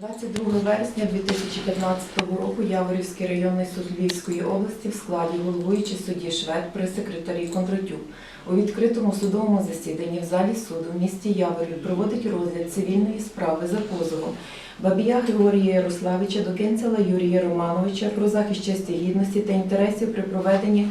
22 вересня 2015 року Яворівський районний суд Львівської області в складі головуючий судді Швед при секретарі Кондратюк. У відкритому судовому засіданні в залі суду в місті Яворів проводить розгляд цивільної справи за позовом Бабія Григорія Ярославича до Кенцела Юрія Романовича про захист честі гідності та інтересів при проведенні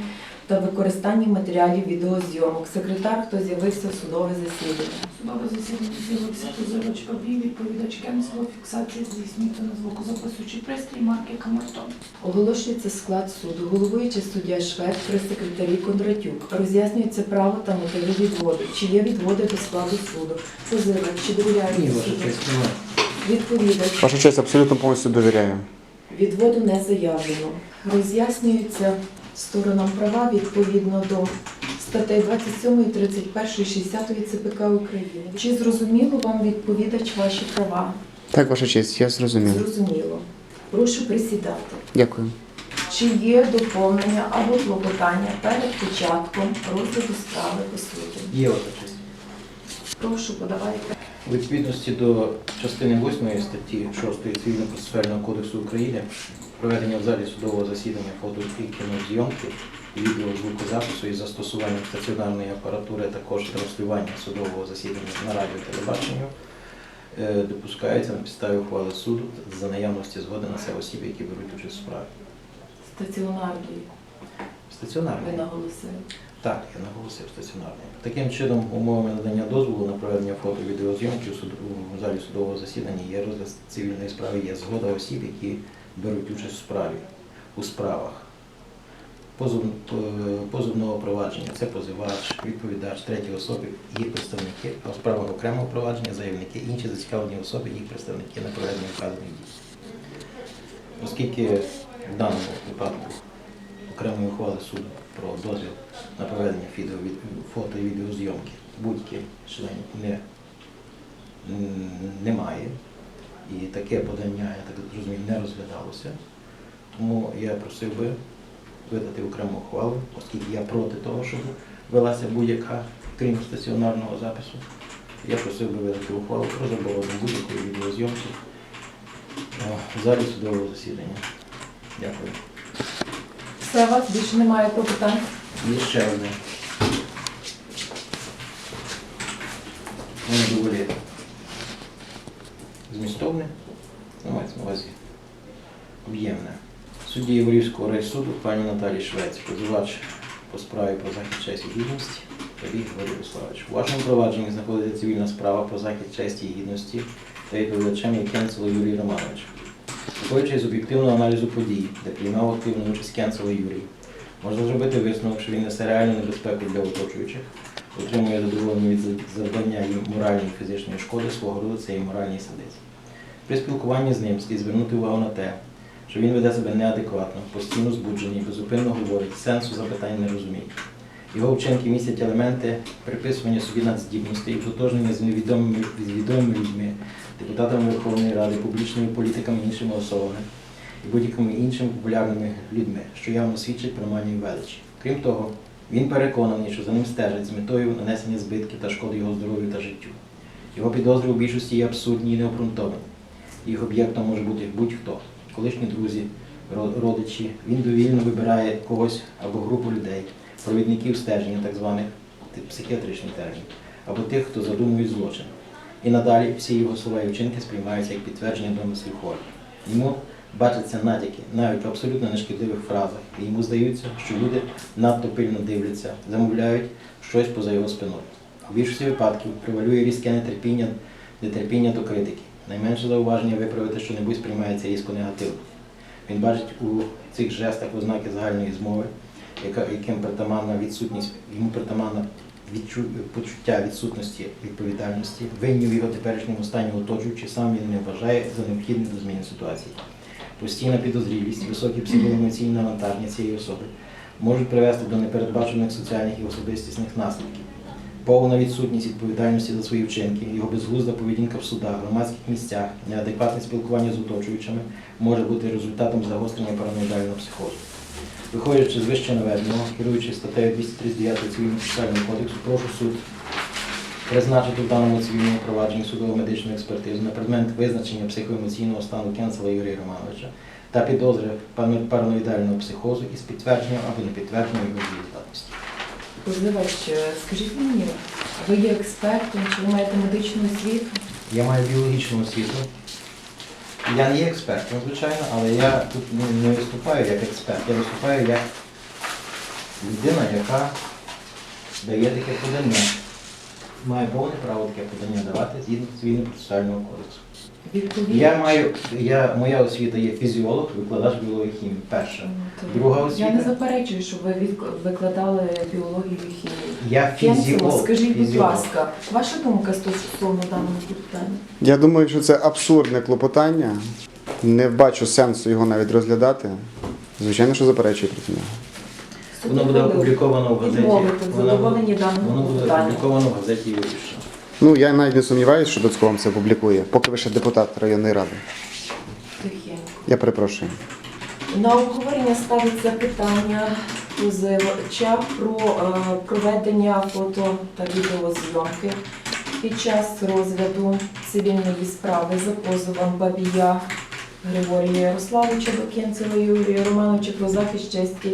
та використанні матеріалів відеозйомок. Секретар, хто з'явився в судове засідання. Судове засідання з'явився позивач Бабій, відповідач Кенсело, фіксація здійснюється на звукозаписуючий пристрій марки Камертон. Оголошується склад суду, головуючий суддя Швед при секретарі Кондратюк. Роз'яснюється право та мотиви відводу. Чи є відводи до складу суду? Позивач, чи довіряє Ні, суду? Відповідач. Ваша честь, абсолютно повністю довіряю. Відводу не заявлено. Роз'яснюються сторонам права відповідно до статей 27, 31, 60 ЦПК України. Чи зрозуміло вам відповідач ваші права? Так, ваша честь, я зрозумів. Зрозуміло. Прошу присідати. Дякую. Чи є доповнення або клопотання перед початком розгляду справи по суті? Є ваша честь. Прошу, подавайте. У відповідності до частини 8 статті 6 Цивільно-процесуального кодексу України проведення в залі судового засідання фото і кінозйомки і відеозвукозапису із застосуванням стаціонарної апаратури, а також транслювання судового засідання на радіо телебаченню е, допускається на підставі ухвали суду за наявності згоди на це осіб, які беруть участь у справі. Стаціонарної, Стаціонарний. ви наголосили. Так, я наголосив стаціонарний. Таким чином, умовами надання дозволу на проведення фото відеозйомки у залі судового засідання є розгляд цивільної справи, є згода осіб, які беруть участь у справі у справах. Позов... е, позовного провадження це позивач, відповідач, треті особи, їх представники, а у справах окремого провадження заявники, інші зацікавлені особи, їх представники на проведення вказаних дій. Оскільки в даному випадку окремої ухвали суду про дозвіл на проведення відео, фото і відеозйомки будь-яким членів не, немає. І таке подання, я так розумію, не розглядалося. Тому я просив би видати окрему ухвалу, оскільки я проти того, щоб велася будь-яка, крім стаціонарного запису. Я просив би видати ухвалу про заборону будь-якої відеозйомки е, в залі судового засідання. Дякую. Все, у вас більше немає клопотань? Є ще одне. Воно доволі Судді Єврейського райсуду пані Наталії Швець, позивач по справі про захист честі і гідності Тобі Григорій Ярославович. У вашому провадженні знаходиться цивільна справа про захист честі і гідності та відповідачем є Кенцело Юрій Романович. Виходячи з об'єктивного аналізу подій, де приймав активну участь Кенцело Юрій, Можна зробити висновок, що він несе реальну небезпеку для оточуючих, отримує задоволення від завдання їм моральної фізичної шкоди свого роду це і моральний садизм. При спілкуванні з ним слід звернути увагу на те, що він веде себе неадекватно, постійно збуджений, безупинно говорить, сенсу запитань не розуміє. Його вчинки містять елементи приписування собі надздібностей і тотожнення з невідомими відомими людьми, депутатами Верховної Ради, публічними політиками іншими особами і будь-якими іншими популярними людьми, що явно свідчить про манію величі. Крім того, він переконаний, що за ним стежать з метою нанесення збитків та шкоди його здоров'ю та життю. Його підозри у більшості є абсурдні і необґрунтовані. Їх об'єктом може бути будь-хто, колишні друзі, родичі. Він довільно вибирає когось або групу людей, провідників стеження, так званих психіатричний термін, або тих, хто задумує злочин. І надалі всі його слова і вчинки сприймаються як підтвердження домислів хворих. Йому бачаться натяки навіть в абсолютно нешкідливих фразах, і йому здається, що люди надто пильно дивляться, замовляють щось поза його спиною. У більшості випадків превалює різке нетерпіння, нетерпіння до критики. Найменше зауваження виправити що-небудь сприймається різко негативно. Він бачить у цих жестах ознаки загальної змови, яким притаманна відсутність, йому притаманна відчу, почуття відсутності відповідальності, винні в його теперішньому стані оточуючи, сам він не вважає за необхідне до зміни ситуації. Постійна підозрілість, високі психоемоційні навантаження цієї особи можуть привести до непередбачених соціальних і особистісних наслідків. Повна відсутність відповідальності за свої вчинки, його безглузда поведінка в судах, громадських місцях, неадекватне спілкування з оточуючими може бути результатом загострення параноїдального психозу. Виходячи з вище наведеного, керуючи статтею 239 Цивільно-процесуального кодексу, прошу суд призначити в даному цивільному провадженні судово-медичну експертизу на предмет визначення психоемоційного стану Кенцела Юрія Романовича та підозри параноїдального психозу із підтвердженням або непідтвердженням його дієздатності. Е, скажіть мені, ви є експертом, чи ви маєте медичну освіту? Я маю біологічну освіту. Я не є експертом, звичайно, але я тут не виступаю як експерт, я виступаю як людина, яка дає таке подання. Має повне право таке подання давати згідно цивільно процесуального кодексу. Я маю, я, моя освіта є фізіолог, викладач біології хімії. Перша. То Друга Я не заперечую, що ви від- викладали біологію і хімію. Я Кенцело, фізіолог. скажіть, будь фізіолог. ласка, ваша думка стосовно даного питання? Я думаю, що це абсурдне клопотання. Не бачу сенсу його навіть розглядати. Звичайно, що заперечую проти нього. Воно буде опубліковано в газеті. Відмовити в Воно задоволенні даного Воно буде питання. опубліковано в газеті Юріша. Ну, я навіть не сумніваюся, що Доцько вам це публікує, поки ви ще депутат районної ради. Тихенько. Я перепрошую. На обговорення ставиться питання позивача про е, проведення фото та відеозйомки під час розгляду цивільної справи за позовом Бабія Григорія Ярославовича до Юрія Романовича про захист честі,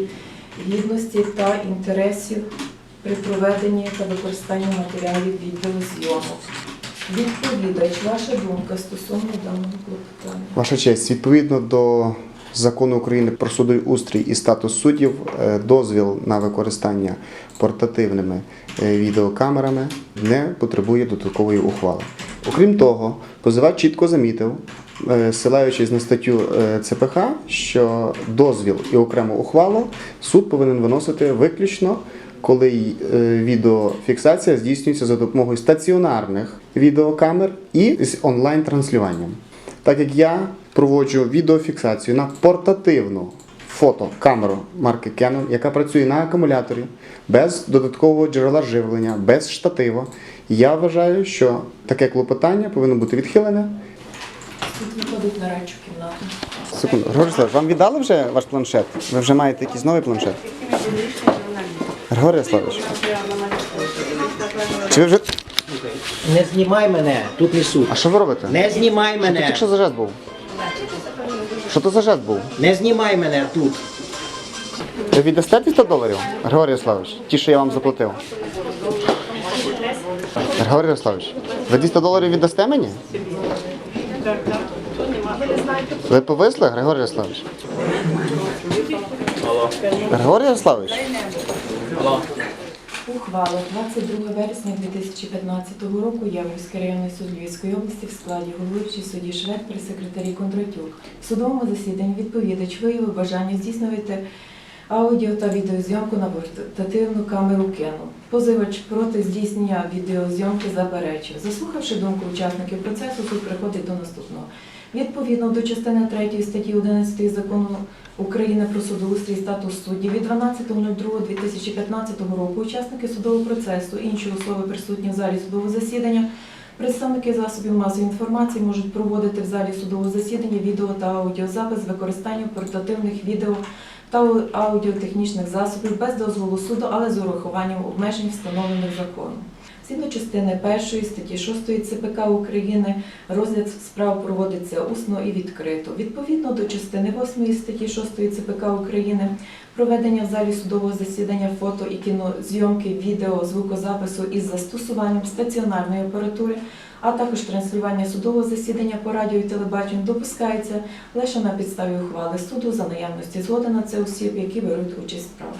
гідності та інтересів при проведенні та використанні матеріалів відеозйомок. Відповідач, ваша думка стосовно даного клопотання? Ваша честь, відповідно до закону України про судоустрій і статус суддів, е, дозвіл на використання портативними е, відеокамерами не потребує додаткової ухвали. Окрім того, позивач чітко замітив, е, ссилаючись на статтю е, ЦПХ, що дозвіл і окрему ухвалу суд повинен виносити виключно. Коли е, відеофіксація здійснюється за допомогою стаціонарних відеокамер і з онлайн-транслюванням. Так як я проводжу відеофіксацію на портативну фотокамеру марки Canon, яка працює на акумуляторі без додаткового джерела живлення, без штатива, я вважаю, що таке клопотання повинно бути відхилене. Суд виходить на речу кімнату. Секунду, Григорій вам віддали вже ваш планшет? Ви вже маєте якийсь новий планшет? Григорій Ярославович, чи ви вже. Не знімай мене, тут не суд. А що ви робите? Не знімай Що мене. тільки що за жест був? Що то за жест був? Не знімай мене тут. Ви віддасте 200 доларів, Григорій Ярославович? Ті, що я вам заплатив. Григорій Ярославович, ви 200 доларів віддасте мені? Ви повисли, Григорій Ярославович? Григорій Ярославович? Ухвала 22 вересня 2015 року Яворівський районний суд Львівської області в складі головуючий судді Швед при секретарі Кондратюк. В судовому засіданні відповідач виявив бажання здійснювати аудіо та відеозйомку на портативну камеру Canon. Позивач проти здійснення відеозйомки заперечив. Заслухавши думку учасників процесу, суд приходить до наступного. Відповідно до частини 3 статті 11 закону України про судоустрій статус суддів від 12.02.2015 року учасники судового процесу, інші особи присутні в залі судового засідання, представники засобів масової інформації можуть проводити в залі судового засідання відео та аудіозапис з використанням портативних відео та аудіотехнічних засобів без дозволу суду, але з урахуванням обмежень, встановлених законом. Згідно частини 1 статті 6 ЦПК України розгляд справ проводиться усно і відкрито. Відповідно до частини 8 статті 6 ЦПК України проведення в залі судового засідання фото і кінозйомки, відео, звукозапису із застосуванням стаціонарної апаратури, а також транслювання судового засідання по радіо і телебаченню допускається лише на підставі ухвали суду за наявності згоди на це осіб, які беруть участь в справі.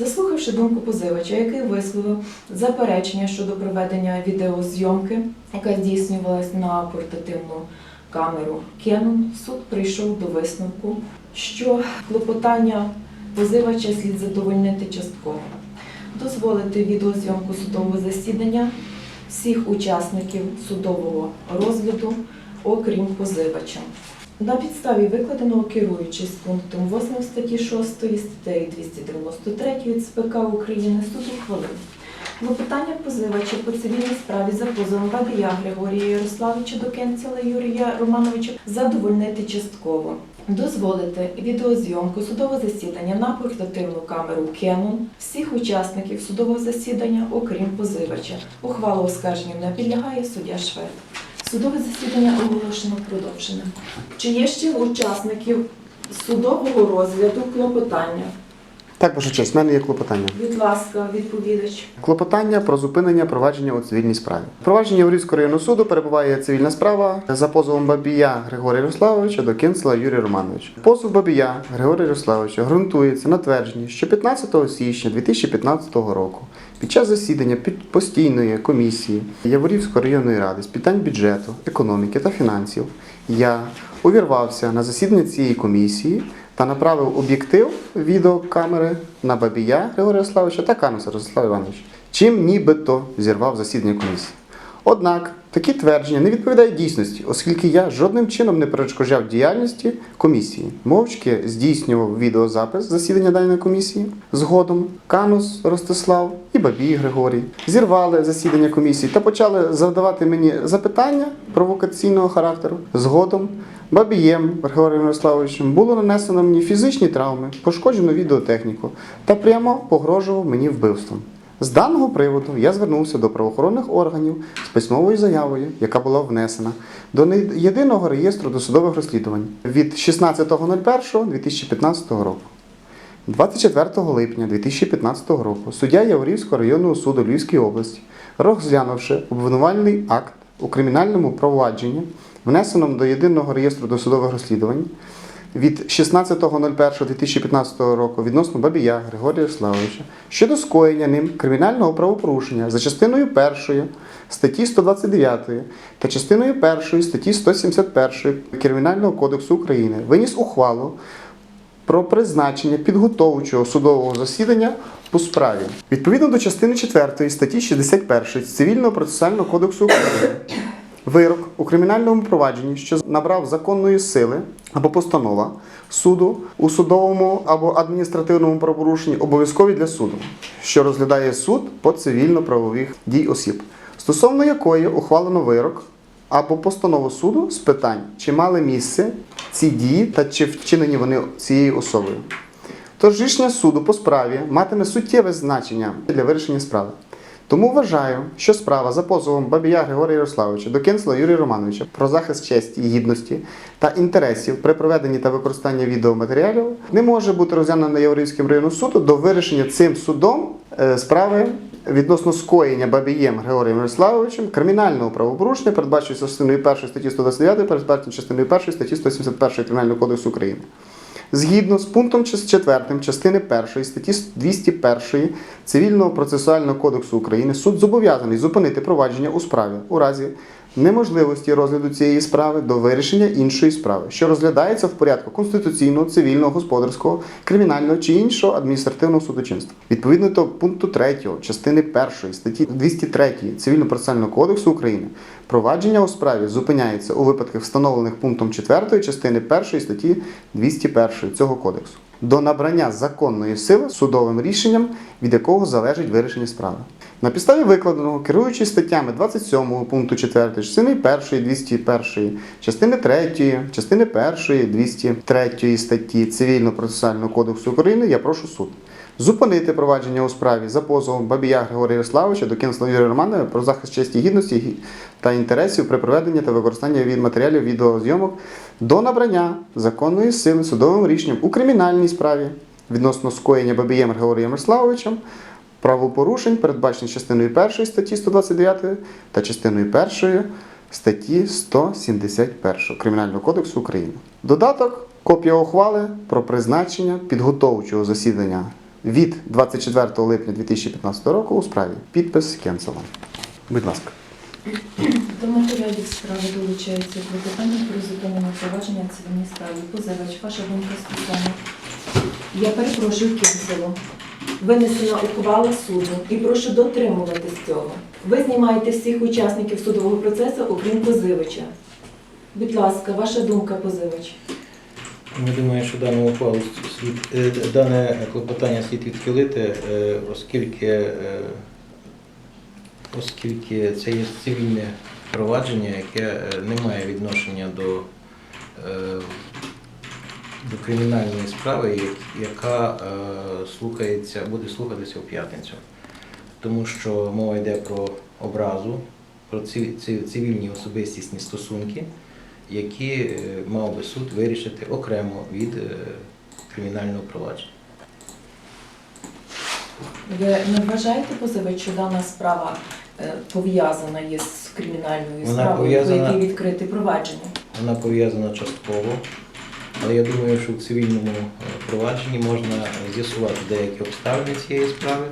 Заслухавши думку позивача, який висловив заперечення щодо проведення відеозйомки, яка здійснювалась на портативну камеру Canon, суд прийшов до висновку, що клопотання позивача слід задовольнити частково, дозволити відеозйомку судового засідання всіх учасників судового розгляду, окрім позивача. На підставі викладеного керуючись пунктом 8 статті 6 статтею 293 ЦПК України суд ухвалив Клопотання позивача по цивільній справі за позовом Бабія Григорія Ярославовича до Кенціла Юрія Романовича задовольнити частково. Дозволити відеозйомку судового засідання на портативну камеру Canon всіх учасників судового засідання, окрім позивача. Ухвала оскарженню не підлягає суддя Швед. Судове засідання оголошено продовженим. Чи є ще в учасників судового розгляду клопотання? Так, ваша честь, в мене є клопотання. Будь ласка, відповідач. Клопотання про зупинення провадження у цивільній справі. Провадження Яворівського районного суду перебуває цивільна справа за позовом Бабія Григорія Ярославовича до Кінцела Юрія Романовича. Позов Бабія Григорія Ярославовича ґрунтується на твердженні, що 15 січня 2015 року під час засідання під постійної комісії Яворівської районної ради з питань бюджету, економіки та фінансів я увірвався на засідання цієї комісії та направив об'єктив відеокамери на Бабія Григорія Славича та Кануса Ростислава Івановича, чим нібито зірвав засідання комісії. Однак такі твердження не відповідають дійсності, оскільки я жодним чином не перешкоджав діяльності комісії. Мовчки здійснював відеозапис засідання даної комісії. Згодом Канус Ростислав і Бабій Григорій зірвали засідання комісії та почали завдавати мені запитання провокаційного характеру. Згодом Бабієм Григорієм Ярославовичем було нанесено мені фізичні травми, пошкоджено відеотехніку та прямо погрожував мені вбивством. З даного приводу я звернувся до правоохоронних органів з письмовою заявою, яка була внесена до єдиного реєстру досудових розслідувань від 16.01.2015 року. 24 липня 2015 року суддя Яворівського районного суду Львівської області, розглянувши обвинувальний акт у кримінальному провадженні, внесеному до єдиного реєстру досудових розслідувань від 16.01.2015 року відносно Бабія Григорія Ярославовича щодо скоєння ним кримінального правопорушення за частиною 1 статті 129 та частиною 1 статті 171 Кримінального кодексу України виніс ухвалу про призначення підготовчого судового засідання по справі. Відповідно до частини 4 статті 61 Цивільного процесуального кодексу України, вирок у кримінальному провадженні, що набрав законної сили або постанова суду у судовому або адміністративному правопорушенні обов'язкові для суду, що розглядає суд по цивільно-правових дій осіб, стосовно якої ухвалено вирок або постанову суду з питань, чи мали місце ці дії та чи вчинені вони цією особою. Тож рішення суду по справі матиме суттєве значення для вирішення справи. Тому вважаю, що справа за позовом Бабія Григорія Ярославовича до Кенсела Юрія Романовича про захист честі, гідності та інтересів при проведенні та використанні відеоматеріалів не може бути розглянена Європейським районним судом до вирішення цим судом е, справи відносно скоєння Бабієм Григорієм Ярославовичем кримінального правопорушення, передбачується частиною 1 статті 129, передбачено частиною 1 статті 171 Кримінального кодексу України. Згідно з пунктом 4 частини 1 статті 201 Цивільного процесуального кодексу України суд зобов'язаний зупинити провадження у справі. У разі неможливості розгляду цієї справи до вирішення іншої справи, що розглядається в порядку конституційного, цивільного, господарського, кримінального чи іншого адміністративного судочинства. Відповідно до пункту 3 частини 1 статті 203 Цивільно-процесуального кодексу України провадження у справі зупиняється у випадках, встановлених пунктом 4 частини 1 статті 201 цього кодексу до набрання законної сили судовим рішенням, від якого залежить вирішення справи. На підставі викладеного, керуючись статтями 27 пункту 4, частини 1 201, частини 3, частини 1 203 статті Цивільно-процесуального кодексу України, я прошу суд. Зупинити провадження у справі за позовом Бабія Григорія Ярославовича до Кінцла Юрія Романова про захист честі гідності та інтересів при проведенні та використанні від матеріалів відеозйомок до набрання законної сили судовим рішенням у кримінальній справі відносно скоєння Бабієм Григорієм Ярославовичем правопорушень, передбачених частиною 1 статті 129 та частиною 1 статті 171 Кримінального кодексу України. Додаток копія ухвали про призначення підготовчого засідання від 24 липня 2015 року у справі. Підпис Кенцела. Будь ласка. До матеріалів справи долучається клопотання про зупинення провадження цивільній справі. Позивач, ваша думка стосовно. Я перепрошую кінцево. Винесена ухвала суду і прошу дотримуватись цього. Ви знімаєте всіх учасників судового процесу, окрім позивача. Будь ласка, ваша думка, позивач. Ми думаємо, що дану ухвалу слід е, дане клопотання слід відхилити, е, оскільки е, оскільки це є цивільне провадження, яке не має відношення до, до кримінальної справи, яка слухається, буде слухатися в п'ятницю. Тому що мова йде про образу, про цивільні особистісні стосунки, які е, мав би суд вирішити окремо від е, кримінального провадження. Ви не вважаєте позивач, що дана справа е, пов'язана є з кримінальною Вона справою, по якій відкрите провадження? Вона пов'язана частково, але я думаю, що в цивільному провадженні можна з'ясувати деякі обставини цієї справи,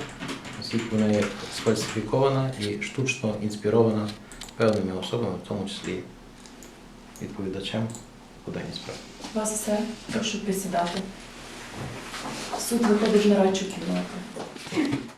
оскільки вона є сфальсифікована і штучно інспірована певними особами, в тому числі відповідачем по даній справі. Вас все? Прошу присідати. Суд виходить на радчу кімнату.